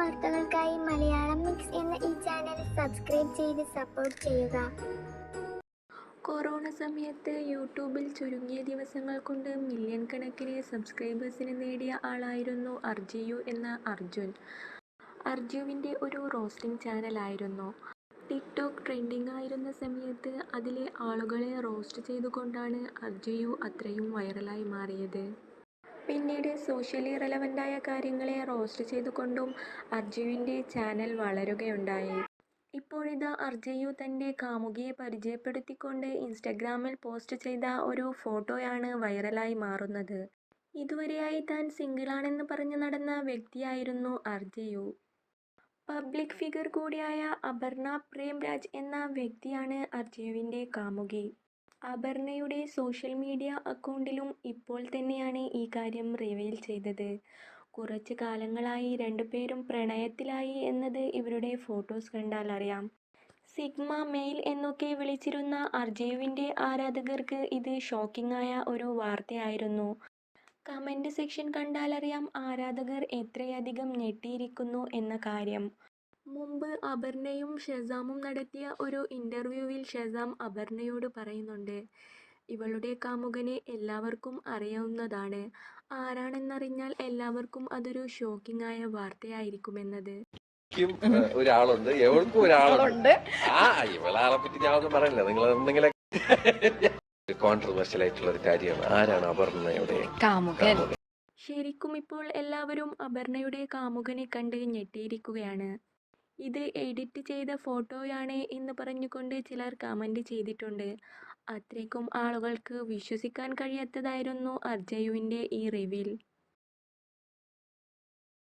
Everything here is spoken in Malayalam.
വാർത്തകൾക്കായി മലയാളം മിക്സ് എന്ന ഈ ചാനൽ സബ്സ്ക്രൈബ് ചെയ്ത് സപ്പോർട്ട് ചെയ്യുക. കൊറോണ സമയത്ത് യൂട്യൂബിൽ ചുരുങ്ങിയ ദിവസങ്ങൾ കൊണ്ട് മില്യൺ കണക്കിന് സബ്സ്ക്രൈബേഴ്സിന് നേടിയ ആളായിരുന്നു അർജിയു എന്ന അർജുൻ. അർജുവിന്റെ ഒരു റോസ്റ്റിംഗ് ചാനലായിരുന്നു ടിക്ടോക്ക് ട്രെൻഡിങ് ആയിരുന്ന സമയത്ത് അതിലെ ആളുകളെ റോസ്റ്റ് ചെയ്തുകൊണ്ടാണ് അർജയു അത്രയും വൈറലായി മാറിയത്. പിന്നീട് സോഷ്യലി റെലവന്റായ കാര്യങ്ങളെ റോസ്റ്റ് ചെയ്തുകൊണ്ടും അർജുവിന്റെ ചാനൽ വളരുകയുണ്ടായി. ഇപ്പോഴിതാ അർജയു തന്റെ കാമുകിയെ പരിചയപ്പെടുത്തിക്കൊണ്ട് ഇൻസ്റ്റഗ്രാമിൽ പോസ്റ്റ് ചെയ്ത ഒരു ഫോട്ടോയാണ് വൈറലായി മാറുന്നത്. ഇതുവരെയായി താൻ സിംഗിളാണെന്ന് പറഞ്ഞു നടന്ന വ്യക്തിയായിരുന്നു അർജയു പബ്ലിക് ഫിഗർ കൂടിയായ അപർണ പ്രേംരാജ് എന്ന വ്യക്തിയാണ് അർജയുവിന്റെ കാമുകി. അപർണയുടെ സോഷ്യൽ മീഡിയ അക്കൗണ്ടിലും ഇപ്പോൾ തന്നെയാണ് ഈ കാര്യം റിവീൽ ചെയ്തത്. കുറച്ച് കാലങ്ങളായി രണ്ടുപേരും പ്രണയത്തിലായി എന്നത് ഇവരുടെ ഫോട്ടോസ് കണ്ടാൽ അറിയാം. സിഗ്മ മെയിൽ എന്നൊക്കെ വിളിച്ചിരുന്ന അർജീവിന്റെ ആരാധകർക്ക് ഇത് ഷോക്കിംഗ് ആയ ഒരു വാർത്തയായിരുന്നു. കമന്റ് സെക്ഷൻ കണ്ടാലറിയാം ആരാധകർ എത്രയധികം ഞെട്ടിയിരിക്കുന്നു എന്ന കാര്യം. മുമ്പ് അപർണയും ഷെസാമും നടത്തിയ ഒരു ഇന്റർവ്യൂവിൽ ഷെസാം അപർണയോട് പറയുന്നുണ്ട് ഇവളുടെ കാമുകനെ എല്ലാവർക്കും അറിയാവുന്നതാണ്. ആരാണെന്നറിഞ്ഞാൽ എല്ലാവർക്കും അതൊരു ഷോക്കിംഗ് ആയ വാർത്തയായിരിക്കുമെന്നത് ഒരാളുണ്ട്. എവൾക്കും ഒരാളുണ്ട്. ആ ഇവളാളെ പറ്റി ഞാൻ ഒന്നും പറയില്ല. നിങ്ങൾ എന്തെങ്കിലും കോൺട്രവേഴ്ഷ്യൽ ആയിട്ടുള്ള ഒരു കാര്യമാണ്. ആരാണ് അപർണയുടെ? ശരിക്കും ഇപ്പോൾ എല്ലാവരും അപർണയുടെ കാമുകനെ കണ്ട് ഞെട്ടിയിരിക്കുകയാണ്. ഇത് എഡിറ്റ് ചെയ്ത ഫോട്ടോയാണ് എന്ന് പറഞ്ഞുകൊണ്ട് ചിലർ കമന്റ് ചെയ്തിട്ടുണ്ട്. അത്രയ്ക്കും ആളുകൾക്ക് വിശ്വസിക്കാൻ കഴിയാത്തതായിരുന്നു അർജയുവിന്റെ ഈ റിവീൽ.